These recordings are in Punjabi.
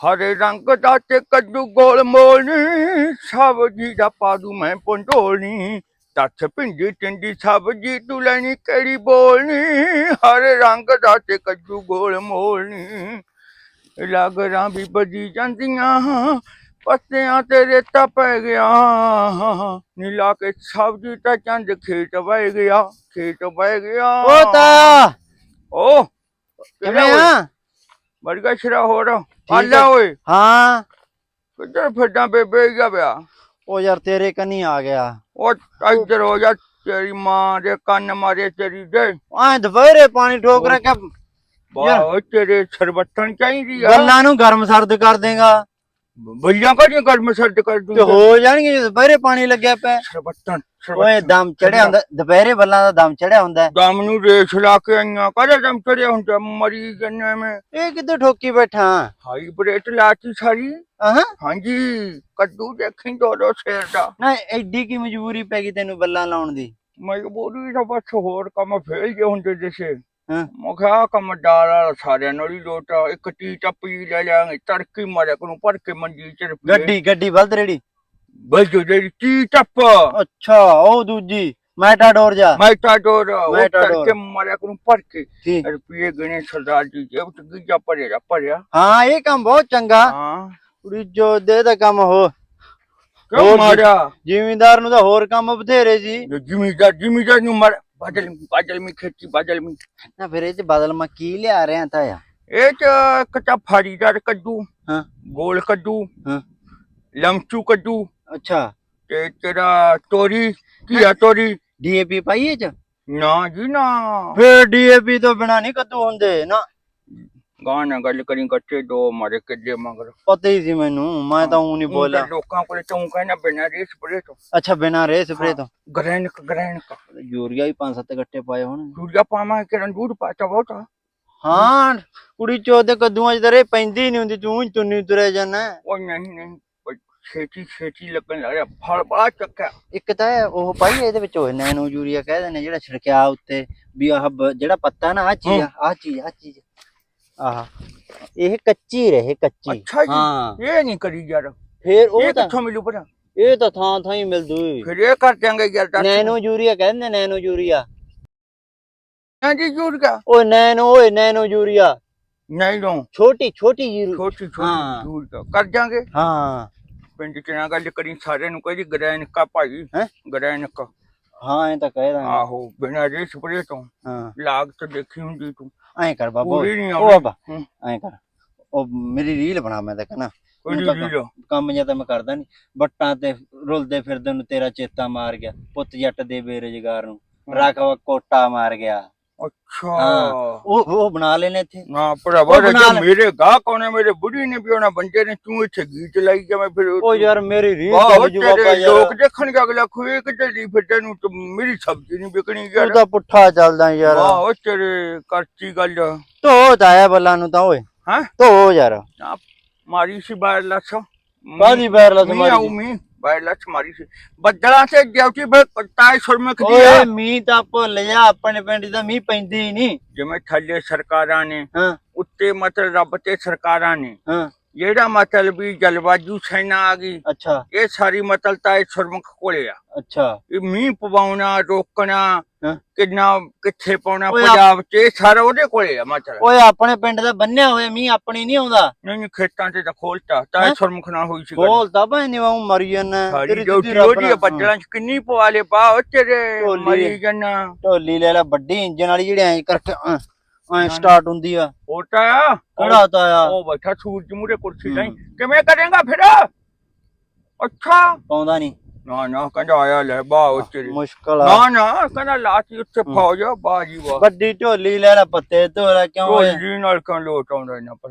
ਹਰੇ ਰੰਗ ਦਾ ਤੇ ਕੱਦੂ ਗੋਲ ਮੋਲ ਨੀ ਸਬਜੀ ਦਾ ਪਾਦੂ ਮੈਂ ਪੰਡੋਲਨੀ ਤੱਥ ਪਿੰਡੀ ਟਿੰਡੀ ਸਬਜੀ ਤੂੰ ਲੈਣੀ ਕਿਹੜੀ ਬੋਲਨੀ ਹਰੇ ਰੰਗ ਦਾ ਤੇ ਕੱਦੂ ਗੋਲ ਮੋਲ ਨੀ। ਲੱਗ ਰਾਂ ਵੀ ਬਜੀ ਜਾਂਦੀਆਂ ਪੱਤਿਆਂ ਤੇ ਰੇਤਾ ਪੈ ਗਿਆ। ਨੀਲਾ ਕੇ ਸਬਜੀ ਤਾਂ ਚੰਦ ਖੇਤ ਵਹਿ ਗਿਆ ਖੇਤ ਵਹਿ ਗਿਆ। ਓ ਤਾ ਓ ਕਿਵੇਂ ਆ? ਬੜਗਾ ਸ਼ਰਾ ਹੋ ਰਾ ਹੈ। ਆਲਾ ਓਏ। ਹਾਂ। ਕਿੱਧਰ ਫਿਰਦਾ ਬੇਬੇ ਗਿਆ ਬਿਆ ਉਹ ਯਾਰ ਤੇਰੇ ਕੰਨੀ ਆ ਗਿਆ। ਉਹ ਇੱਧਰ ਹੋ ਜਾ ਤੇਰੀ ਮਾਂ ਦੇ ਕੰਨ ਮਾਰੇ ਤੇਰੀ ਦੇ। ਐ ਦੁਪਹਿਰੇ ਪਾਣੀ ਠੋਕ ਰੱਖਿਆ। ਬਾਹ ਤੇਰੇ ਸਰਬੱਤਨ ਚਾਹੀਦੀ ਆ। ਗੱਲਾਂ ਨੂੰ ਗਰਮ ਸਰਦ ਕਰ ਦੇਗਾ। ਬੱਲੀਆਂ ਕਰੀਆਂ ਗਰਮ ਸਰਦ ਕਰ ਤੇ ਦੂੰ ਹੋ ਜਾਣਗੇ ਜੇ ਦੁਪਹਿਰੇ ਪਾਣੀ ਲੱਗਿਆ ਪਿਆ। ਸਰਬੱਤਨ ਓਏ ਦਮ ਚੜਿਆ ਹੁੰਦਾ ਦੁਪਹਿਰੇ ਬੱਲਾਂ ਦਾ ਦਮ ਚੜਿਆ ਹੁੰਦਾ। ਦਮ ਨੂੰ ਰੇਸ ਲਾ ਕੇ ਆਈਆਂ ਕਦੇ ਦਮ ਚੜਿਆ ਹੁੰਦਾ? ਮਰੀ ਜੰਨੇ ਮੈਂ। ਇਹ ਕਿੱਥੇ ਠੋਕੀ ਬੈਠਾ? ਹਾਈ ਬ੍ਰੇਟ ਲਾਤੀ ਸਾਰੀ। ਆਹਾਂ। ਹਾਂਜੀ ਕੱਦੂ ਦੇਖੀ ਦੋ ਦੋ ਸ਼ੇਰ ਦਾ। ਨਾ ਐਡੀ ਕੀ ਮਜਬੂਰੀ ਪੈ ਗਈ ਤੈਨੂੰ ਬੱਲਾਂ ਲਾਉਣ ਦੀ? ਮੈਂ ਬੋਲੀ ਤਾਂ ਬਸ ਹੋਰ ਕੰਮ ਫੇਲ ਜੇ ਹੁੰਦੇ ਜਿਸੇ। ਹਾਂ। ਮੈਂ ਕਿਹਾ ਕੰਮ ਡਾਲਾ ਸਾਰਿਆਂ ਨਾਲ ਹੀ ਲੋਟਾ ਇੱਕ ਟੀ ਟੱਪੀ ਲੈ ਲਾਂਗੇ ਤੜਕੀ ਮਾਰਿਆ ਕਰੂ ਭਰ ਕੇ ਮੰਜੀ ਚ ਗੱਡੀ ਗੱਡੀ ਬਲਦ ਰੇੜੀ ਬਜੋ ਜਿਹੜੀ ਟੀ ਟੱਪ। ਅੱਛਾ ਉਹ ਦੂਜੀ ਮੈਟਾਡੋਰ ਜਾ। ਮੈਂ ਤਾਂ ਡੋਰ ਉਹ ਮੈਟਾਡੋਰ। ਤੜਕੇ ਮਾਰਿਆ ਕਰੂ ਭਰ ਕੇ। ਰੁਪਏ ਗਣੇ ਸਰਦਾਰ ਜੀ ਜੇਬ ਚ ਗਿੱਜਾ ਭਰਿਆ ਭਰਿਆ। ਹਾਂ ਇਹ ਕੰਮ ਬਹੁਤ ਚੰਗਾ। ਹਾਂ। ਕੁੜੀ ਜੋ ਦੇ ਦਾ ਕੰਮ ਹੋ। ਕਿਉਂ ਮਾਰਿਆ? ਜ਼ਿਮੀਂਦਾਰ ਨੂੰ ਤਾਂ ਹੋਰ ਕੰਮ ਬਥੇਰੇ ਸੀ। ਜਿਮੀਦਾਰ ਜਿਮੀਦਾਰ ਨੂੰ ਮਾਰ ਬਾਦਲ ਬਾਦਲ ਮੀ ਖੇਤੀ ਬਾਦਲ ਮੀ ਨਾ ਫਿਰ ਇਹ ਚ ਬਦਲ ਮੈਂ ਕੀ ਲਿਆ ਰਿਹਾ ਤਾਂ ਆ? ਇਹ ਚ ਕਟਾ ਫਾੜੀਦਾਰ ਕੱਦੂ ਹਾਂ। ਗੋਲ ਕੱਦੂ ਹਾਂ। ਲਮਚੂ ਕੱਦੂ। ਅੱਛਾ। ਤੇ ਤੇਰਾ ਤੋਰੀ ਕੀਆ ਤੋਰੀ। ਡੀਏਪੀ ਪਾਈਏ ਚ? ਨਾ ਜੀ ਨਾ। ਫਿਰ ਡੀਏਪੀ ਤੋਂ ਬਿਨਾ ਨਹੀਂ ਕੱਦੂ ਹੁੰਦੇ ਨਾ। ਗਾਣਾ ਗੱਲ ਕਰੀ ਕੱਟੇ ਦੋ ਮਾਰੇ ਕਿੱਦੇ ਮਗਰ। ਪਤਾ ਹੀ ਸੀ ਮੈਨੂੰ ਮੈਂ ਤਾਂ ਉਹ ਨਹੀਂ ਤਾਂ ਲੋਕਾਂ ਕੋਲੇ ਤੂੰ ਕਹਿੰਦਾ ਬਿਨਾਂ ਰੇ ਸਪਰੇ ਤੋਂ। ਅੱਛਾ ਬਿਨਾ ਰੇ ਸਪਰੇ ਤੋਂ? ਗ੍ਰੈਂਕ ਗ੍ਰੈਂਕ ਯੂਰੀਆ ਪੰਜ ਸੱਤ ਗੱਟੇ ਪਾਏ ਹੋਣ। ਦੂਜਾ ਪਾਵਾਂ ਕਿਰਨ ਦੂਰ ਪਾਤਾ ਬਹੁਤਾ। ਹਾਂ ਕੁੜੀ ਚੋਦ ਦੇ ਕੱਦੂਆਂ ਚ ਤੇਰੇ ਪੈਂਦੀ ਨਹੀਂ ਹੁੰਦੀ ਤੂੰ ਹੀ ਤੁੰਨੀ ਤੁਰੇ ਜਾਣਾ ਉਹ ਨਹੀਂ ਨਹੀਂ ਛੇਤੀ ਛੇਤੀ ਲੱਗਣ ਲੱਗ ਰਿਹਾ ਫਲ ਬੜਾ ਚੱਕਾ ਇੱਕ ਤਾਂ ਉਹ ਪਾਈ ਇਹਦੇ ਵਿੱਚ ਉਹ ਨੈਨੋ ਯੂਰੀਆ ਕਹਿ ਦਿੰਦੇ ਜਿਹੜਾ ਛਿੜਕਿਆ ਉੱਤੇ ਵੀ ਆਹ ਜਿਹੜਾ ਪੱਤਾ ਨਾ ਆ ਚੀਜ਼ ਆ ਆਹ ਚੀਜ਼ ਆ ਚੀਜ਼। ਆਹ। ਇਹ ਕੱਚੀ ਰਹੇ ਕੱਚੀ। ਅੱਛਾ ਜੀ। ਹਾਂ। ਇਹ ਨਹੀਂ ਕਰੀ ਯਾਰ। ਫਿਰ ਉਹ ਇਹ ਤਾਂ ਕਿੱਥੋਂ ਮਿਲੂ ਪਤਾ ਇਹ ਤਾਂ ਥਾਂ ਥਾਂ ਹੀ ਮਿਲਦੂ ਫਿਰ ਇਹ ਕਰ ਦਿਆਂਗੇ ਯਾਰ ਦੱਸ ਨੈਨੋ ਯੂਰੀਆ ਕਹਿੰਦੇ ਨੈਨੋ ਯੂਰੀਆ। ਹਾਂਜੀ ਜੂਰ ਗਿਆ ਓਏ ਨੈਨੋ ਓਏ ਨੈਨੋ ਯੂਰੀਆ। ਨਹੀਂ ਲੋ ਛੋਟੀ ਛੋਟੀ ਯੂਰੀ ਛੋਟੀ ਹਾਂ। ਛੋਟੀ ਜੂਰ ਦਾ ਕਰ ਦਿਆਂਗੇ। ਹਾਂ। ਪਿੰਡ ਚ ਨਾ ਗੱਲ ਕਰੀ ਸਾਰਿਆਂ ਨੂੰ ਕਹੀ ਗ੍ਰੈਂਕ ਭਾਈ। ਹੈਂ? ਗ੍ਰੈਂਕ ਹਾਂ ਇਹ ਤਾਂ ਕਹਿ ਦਾਂਗੇ। ਆਹੋ ਬਿਨਾਂ ਰੇ ਸਪਰੇ ਤੋਂ। ਹਾਂ। ਲਾਗ ਤੇ ਦੇਖੀ ਹੁੰਦੀ ਤੂੰ। ਐਂ ਕਰ ਬਾਬਾ ਨਹੀਂ ਉਹ ਆਉਂਦੀ ਬਾਬਾ। ਐਂ ਕਰ। ਉਹ ਮੇਰੀ ਰੀਲ ਬਣਾ ਮੈਂ ਤਾਂ ਕਹਣਾ ਕੰਮ ਜਾਂ ਤਾਂ ਮੈਂ ਕਰਦਾ ਨਹੀਂ ਬੱਟਾਂ ਤੇ ਰੁਲਦੇ ਫਿਰਦੇ ਨੂੰ ਤੇਰਾ ਚੇਤਾ ਮਾਰ ਗਿਆ। ਪੁੱਤ ਜੱਟ ਦੇ ਬੇਰੁਜ਼ਗਾਰ ਨੂੰ। ਰਾਖਵਾ ਕੋਟਾ ਮਾਰ ਗਿਆ। ਅੱਛਾ। ਹਾਂ। ਉਹ ਉਹ ਬਣਾ ਲੈਨੇ ਇੱਥੇ। ਨਾ ਭਰਾਵਾ ਜੇ। ਮੇਰੇ ਗਾਹ ਕੋਨੇ ਮੇਰੇ ਬੁੜੀ ਨੇ ਪਿਉਣਾ ਬੰਦੇ ਨੇ ਤੂੰ ਇੱਥੇ ਗੀਤ ਲਾਈ ਜਾਵੇਂ ਫਿਰ ਉਹ ਯਾਰ ਮੇਰੀ ਰੀਲ ਵਾਹ ਚੱਲ ਜੂ ਬਾਬਾ ਤੇਰੇ ਯਾਰ। ਲੋਕ ਦੇਖਣਗੇ ਅਗਲਾ ਖੂਏ ਕਿ ਢਲੀ ਫਿੱਟੇ ਨੂੰ ਤੇ ਮੇਰੀ ਸਬਜ਼ੀ ਨਹੀਂ ਵਿਕਣੀ ਤੂੰ ਯਾਰ। ਤਾਂ ਪੁੱਠਾ ਚੱਲਦਾ ਯਾਰ। ਵਾਹ ਉਹ ਤੇਰੇ ਕਰਤੀ ਗੱਲ। ਧੋ ਤਾਂ ਆਇਆ ਬੱਲਾਂ ਨੂੰ ਤਾਂ ਓਏ। ਹੈਂ? ਧੋ ਯਾਰ। ਮਾਰੀ ਸੀ ਬਾਹਰ ਲੱਛ। ਕਾਦੀ ਬੈਰ ਲਾ ਮੀ ਆਉ ਤੁਹਾਡੀ ਲੱਛ ਮਾਰੀ ਸੀ। ਬੱਦਲਾਂ ਸੇ ਡਿਊਟੀ ਫਿਰ ਕਟਾਈ ਸੁਰਮਖ ਓਏ ਦਿਆ ਮੀਂਹ ਤਾਂ ਭੁੱਲ ਜਾ ਆਪਣੇ ਪਿੰਡ ਦਾ ਮੀਂਹ ਪੈਂਦੀ ਹੀ ਨਹੀਂ। ਜਿਵੇਂ ਥੱਲੇ ਸਰਕਾਰਾਂ ਨੇ ਹਾਂ। ਉੱਤੇ ਮਤਲਬ ਰੱਬ ਤੇ ਸਰਕਾਰਾਂ ਨੇ ਹਾਂ। ਜਿਹੜਾ ਮਤਲਬ ਵੀ ਜਲਵਾਯੂ ਸੈਨਾ ਆ ਗਈ ਅੱਛਾ ਇਹ ਸਾਰੀ ਮਤਲਬ ਤਾਂ ਇਹ ਸੁਰਮਖ ਕੋਲੇ ਆ ਅੱਛਾ ਇਹ ਮੀਂਹ ਪਵਾਉਣਾ ਰੋਕਣਾ। ਕਿੰਨਾ ਕਿੱਥੇ ਪਾਉਣਾ ਪੰਜਾਬ 'ਚ ਇਹ ਸਾਰਾ ਉਹਦੇ ਕੋਲੇ ਆ ਮਤਲਬ ਓਏ ਆਪਣੇ ਪਿੰਡ ਦਾ ਬੰਨਿਆ ਹੋਇਆ ਮੀਂਹ ਆਪਣੇ ਨਹੀਂ ਆਉਂਦਾ ਨਹੀਂ ਨਹੀਂ ਖੇਤਾਂ 'ਚ ਤਾਂ ਖੋਲਤਾ ਤਾਂ ਸੁਰਮਖ ਨਾ ਹੋਈ ਸੀ ਗੱਲ। ਬੋਲ ਤਾਂ ਭਾਈ ਨਹੀਂ ਵਾਉ ਮਰੀ ਸਾਰੀ ਤੇਰੀ ਡਿਊਟੀ ਉਹਦੀ ਨਾਲ। ਬੱਦਲਾਂ 'ਚ ਕਿੰਨੀ ਪਵਾ ਲੇ ਪਾ ਉਹ ਤੇਰੇ ਮਰੀ। ਜਨਾ ਢੋਲੀ ਲੈ ਲੈ ਵੱਡੀ ਇੰਜਨ ਵਾਲੀ ਜਿਹੜੀ ਐਂ ਕਰਕੇ ਐਂ- ਸਟਾਰਟ ਹੁੰਦੀ ਆ। ਹੋਟਾ ਕਿਹੜਾ ਤਾਇਆ ਉਹ ਬੈਠਾ ਸੂਰਜ ਮੂਰੇ ਕੁਰਸੀ ਲਈ ਹੂੰ। ਕਿਵੇਂ ਕਰੇਗਾ ਫਿਰ? ਅੱਛਾ। ਪਾਉਂਦਾ ਨਹੀਂ ਨਾ ਨਾ ਕਹਿੰਦਾ ਆਇਆ ਲੈ ਬਾ ਤੇਰੀ। ਮੁਸ਼ਕਲ ਆ। ਨਾ ਨਾ ਕਹਿੰਦਾ ਲਾਤੀ ਉੱਤੇ ਹੂੰ। ਫੌਜ ਬਾਜੀ ਵਾ ਵੱਡੀ ਢੋਲੀ ਲੈ ਲੈ ਪੱਤੇ ਧੋਰਾ ਕਿਉਂ ਢੋਲੀ ਨਾਲ kan ਲੋਟ ਆਉਂਦਾ ਨਾ ਪਰ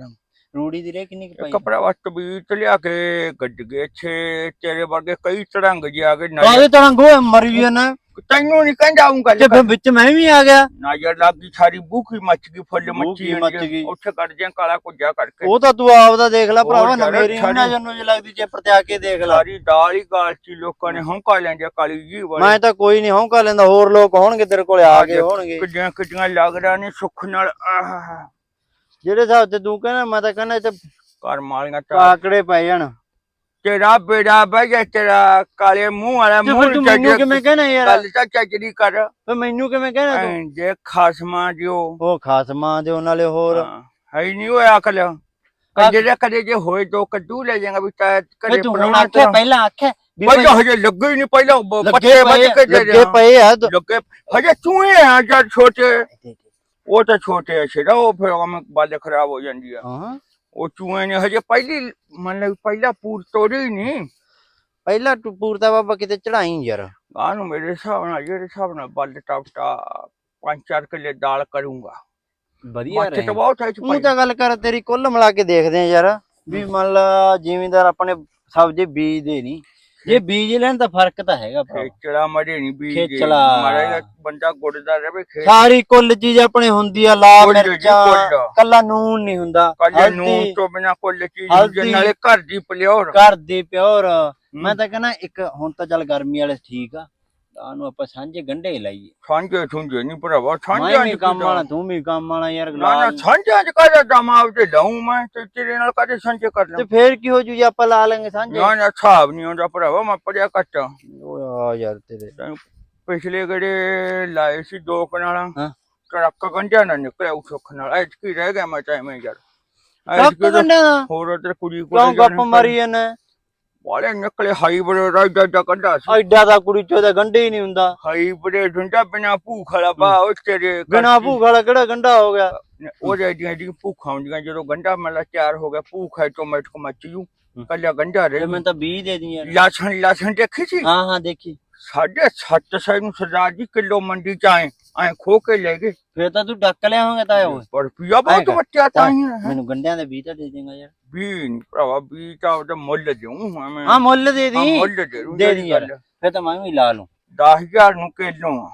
ਰੂੜੀ ਦੀ ਰੇ ਕਿੰਨੀ ਕੁ ਪਾਈ? ਕਪੜਾ ਵਸਤ ਵੀ ਤੇ ਲਿਆ ਕੇ ਗੱਡ ਗਏ ਛੇ ਤੇਰੇ ਵਰਗੇ ਕਈ ਤਰੰਗ ਜੀ ਆ ਨਾ ਕਾਹਦੇ ਤਰ੍ਹਾਂ ਗੋਏ ਮਰੀ ਜਾਨਾ। ਤੈਨੂੰ ਨਹੀਂ ਕਹਿੰਦਾ ਆਉਂਗਾ ਤੇ ਫਿਰ ਵਿੱਚ ਮੈਂ ਵੀ ਆ ਗਿਆ। ਨਾ ਯਾਰ ਲੱਗੀ ਸਾਰੀ ਬੂਖੀ ਮੱਚ ਗਈ ਫੁੱਲ ਮੱਚੀ ਮੱਚ ਗਈ। ਉੱਥੇ ਕੱਢ ਜਾਂ ਕਾਲਾ ਕੁੱਜਾ ਕਰਕੇ। ਉਹ ਤਾਂ ਤੂੰ ਆਪਦਾ ਦੇਖ ਲੈ ਭਰਾਵਾ ਨਾ ਮੇਰੀ ਸਾਰੀ- ਨਾ ਜਨੂੰ ਜੇ ਲੱਗਦੀ ਚੇਪਰ ਤੇ ਆ ਕੇ ਦੇਖ ਲੈ। ਸਾਰੀ ਦਾਲ ਹੀ ਗਾਲਤੀ ਲੋਕਾਂ ਨੇ ਹੌਂਕਾ ਲੈਂਦੇ ਕਾਲੀ ਜੀ ਵਾਲੀ। ਮੈਂ ਤਾਂ ਕੋਈ ਨਹੀਂ ਹੌਂਕਾ ਲੈਂਦਾ ਹੋਰ ਲੋਕ ਹੋਣਗੇ ਤੇਰੇ ਕੋਲੇ ਆ ਗਏ ਹੋਣਗੇ। ਕਿੱਡੀਆਂ ਕਿੱਡੀਆਂ ਲੱਗਦਾ ਨੇ ਸੁੱਖ ਨਾਲ ਆਹ ਜਿਹੜੇ ਹਿਸਾਬ ਤੇ ਤੂੰ ਕਹਿੰਦਾ ਮੈਂ ਤਾਂ ਕਹਿੰਦਾ ਤੇ ਕਰ ਮਾਲੀਆਂ ਤਾਂ ਕਾਕੜੇ ਪੈ ਜਾਣ। ਤੇਰਾ ਬੇੜਾ ਬਹਿ ਗਿਆ ਤੇਰਾ ਕਾਲੇ ਮੂੰਹ ਵਾਲਾ ਤੇ ਮੂੰਹ ਤੂੰ ਮੈਨੂੰ ਕਿਵੇਂ ਕਹਿਣਾ ਯਾਰ? ਗੱਲ ਤਾਂ ਚੱਜੜੀ ਕਰ। ਫਿਰ ਮੈਨੂੰ ਕਿਵੇਂ ਕਹਿਣਾ ਤੂੰ? ਐਂ ਜੇ ਖਸਮਾ ਦਿਓ। ਉਹ ਖਾਸਮਾਂ ਦੇ ਉਹਨਾਂ ਨਾਲੇ ਹੋਰ। ਹਾਂ, ਹੈ ਹੀ ਨਹੀਂ ਹੋਇਆ ਅਕਲ। ਕੰਜੇ ਦੇ ਕਦੇ ਜੇ ਹੋਏ ਦੋ ਕੱਦੂ ਲੈ ਜਾਏਗਾ ਵੀ ਤਾਂ ਫਿਰ ਕਦੇ ਤੂੰ ਹੁਣ ਪਰਵਾਹ ਆਖਿਆ ਪਹਿਲਾਂ ਆਖਿਆ ਵੀ ਪਹਿਲਾਂ ਹਜੇ ਲੱਗੇ ਹੀ ਨਹੀਂ ਪਹਿਲਾਂ ਬ- ਲੱਗੇ ਪੱਤੇ ਵੱਜ ਪਏ ਕੇ ਆ, ਦੇ ਲੱਗੇ ਰਿਹਾ। ਪਏ ਆ। ਤੂੰ- ਹਜੇ ਚੂਹੇ ਆ ਜਦ ਛੋਟੇ। ਉਹ ਤਾਂ ਛੋਟੇ ਆ ਛੇੜਾ ਉਹ ਫਿਰ ਉਹ ਬਾਲ ਖਰਾਬ ਹੋ ਜਾਂਦੀ ਆ। ਹਾਂ। ਉਹ ਚੂਹੇ ਨੇ ਹਜੇ ਪਹਿਲੀ ਮੰਨ ਲੈ ਪਹਿਲਾ ਪੂਰ ਤੋੜੀ ਹੀ ਨਹੀਂ ਪਹਿਲਾਂ ਤੂੰ ਪੂਰਤਾ ਬਾਬਾ ਕਿਤੇ ਚੜਾਈ ਯਾਰ। ਆਹ ਨੂੰ ਮੇਰੇ ਹਿਸਾਬ ਨਾਲ ਜਿਹੜੇ ਹਿਸਾਬ ਨਾਲ ਬੱਲ ਟਾਪਟਾ ਪੰਜ ਚਾਰ ਕਿੱਲੇ ਦਾਲ ਕਰੂੰਗਾ। ਵਧੀਆ ਮੱਥੇ ਰਹੇ। ਤਾਂ ਬਹੁਤ ਹੈ ਤੂੰ ਤਾਂ ਗੱਲ ਕਰ ਤੇਰੀ ਕੁੱਲ ਮਿਲਾ ਕੇ ਦੇਖਦੇ ਆ ਯਾਰ ਵੀ ਮੰਨ ਲਾ ਜ਼ਿਮੀਂਦਾਰ ਆਪਣੇ ਸਬਜ਼ੀ ਬੀਜਦੇ ਨਹੀਂ ਜੇ ਬੀਜ ਲੈਣ ਤਾਂ ਫ਼ਰਕ ਤਾਂ ਹੈਗਾ ਭਰਾ ਖੇਚਲਾ ਮੜੇ ਨਹੀਂ ਬੀਜ। ਖੇਚਲਾ। ਮਾੜਾ ਬੰਦਾ ਗੁੱਡਦਾ ਰਹੇ ਖੇਤ। ਸਾਰੀ ਕੁੱਲ ਚੀਜ਼ ਆਪਣੇ ਹੁੰਦੀ ਆ ਜੀ, ਮਿਰਚਾਂ ਕੁੱਲ। ਨੂਨ ਨਹੀਂ ਹੁੰਦਾ। ਕੱਲੇ ਨੂੰ ਹਲਦੀ, ਤੋਂ ਬਿਨਾ ਕੁੱਲ ਚੀਜ਼ ਨਾਲੇ ਘਰ ਦੀ ਪਲਿਓਰ ਘਰ ਦੀ ਪਿਓਰ। ਮੈਂ ਤਾਂ ਕਹਿੰਦਾ ਇੱਕ ਹੁਣ ਤਾਂ ਚੱਲ ਗਰਮੀ ਵਾਲੇ ਠੀਕ ਆ। ਤਾਂ ਨੂੰ ਆਪਾਂ ਸਾਂਝੇ ਗੰਢੇ ਹੀ ਲਾਈਏ ਸਾਂਝੇ ਸੁੰਝੇ ਨਹੀਂ ਭਰਾਵਾ ਮੈਂ ਸਾਂਝੇ ਵੀ ਕੰਮ ਵਾਲਾ ਤੂੰ ਵੀ ਕੰਮ ਵਾਲਾ ਯਾਰ ਨਾ ਨਾ ਲਾਲ- ਸਾਂਝੇ ਚ ਕਾਹਦਾ ਦਮਾ ਤੇ ਲਾਉਂ ਮੈਂ ਤੇ ਤੇਰੇ ਨਾਲ ਕਾਹਦੇ ਸਾਂਝੇ ਕਰ ਤੇ ਲਾਂ ਫੇਰ ਕੀ ਹੋ ਜੂ ਜੇ ਆਪਾਂ ਲਾ ਲਾਂਗੇ ਸਾਂਝੇ ਨਾ ਨਾ ਹਿਸਾਬ ਨਹੀਂ ਆਉਂਦਾ ਭਰਾਵਾ ਮੈਂ ਪੜਿਆ ਘੱਟ ਆ। ਓ ਆ ਯਾਰ ਤੇਰੇ ਪਿਛਲੇ ਗੜੇ ਲਾਏ ਸੀ ਦੋ ਕਨਾਲਾਂ। ਟਰੱਕ ਗੰਢਿਆ ਨਾ ਨਿਕਲਿਆ ਉਹ ਸੁੱਖ ਨਾਲ ਐਤਕੀ ਰਹਿ ਗਿਆ ਮੈਂ ਟਾਈਮ ਯਾਰ ਐਤਕੀ ਤਾਂ ਹੋਰ ਉਧਰ ਕੁੜੀ ਕਿਉਂ ਗੱਪ ਮਾਰੀ ਜਾਂਦਾ ਵਾਲੇ ਨਿਕਲੇ ਹਾਈਬ੍ਰਿਡ ਰਾਜਾ ਦਾ ਕੰਡਾ ਸੀ। ਐਡਾ ਦਾ ਕੁੜੀ ਚੋਦਾ ਗੰਢੇ ਹੀ ਨਹੀਂ ਹੁੰਦਾ। ਹਾਈਬ੍ਰਿਡ ਹੁੰਦਾ ਬਿਨਾ ਭੂਖ ਵਾਲਾ ਬਾ ਉਹ ਤੇਰੇ ਬਿਨਾ ਭੂਖ ਵਾਲਾ ਕਿਹੜਾ ਗੰਢਾ ਹੋ ਗਿਆ? ਉਹ ਜਿਹੜੀਆਂ ਜਿਹੜੀਆਂ ਭੂਖਾਂ ਹੁੰਦੀਆਂ ਜਦੋਂ ਗੰਡਾ ਮਤਲਬ ਤਿਆਰ ਹੋ ਗਿਆ ਭੂਖ ਹੈ ਟੋਮੈਟੋ ਮੱਚ ਜੂ ਗੰਡਾ ਤੇ ਰਹਿ ਮੈਂ ਤਾਂ 20 ਦੇ ਦੀ ਯਾਰ ਲਾਸਣ ਲਾਸਣ ਦੇਖੀ ਸੀ? ਹਾਂ ਹਾਂ ਦੇਖੀ। ਸਾਢੇ ਸੱਤ ਸੌ ਨੂੰ ਸਰਦਾਰ ਜੀ ਕਿਲੋ ਮੰਡੀ ਚ ਆਏ। ਐ ਖੋ ਕੇ ਲੈ ਗਏ। ਫੇਰ ਤਾਂ ਤੂੰ ਡੱਕ ਲਿਆ ਹੋਗਾ ਤਾਂ ਓਏ ਪਰ ਪਿਆ ਬਹੁਤ। ਬੱਚਾ ਤਾਂ ਹੀ ਹੈ। ਮੈਨੂੰ ਗੰਢਿਆਂ ਦੇ 20 ਤਾਂ ਦੇ ਦੇਗਾ ਯਾਰ। ਵੀ ਨੀ ਭਰਾਵਾ ਵੀ ਤਾਂ ਉਹਦਾ ਮੁੱਲ ਦੇਉਂ ਮੈਂ। ਹਾਂ ਮੁੱਲ ਦੇ ਹਾਂ, ਦੀ ਮੁੱਲ ਦੇ ਦੂੰ ਦੇ ਦੀ ਯਾਰ। ਫੇਰ ਤਾਂ ਮੈਂ ਵੀ ਲਾ ਲੂੰ। 10000 ਨੂੰ ਕਿਲੋ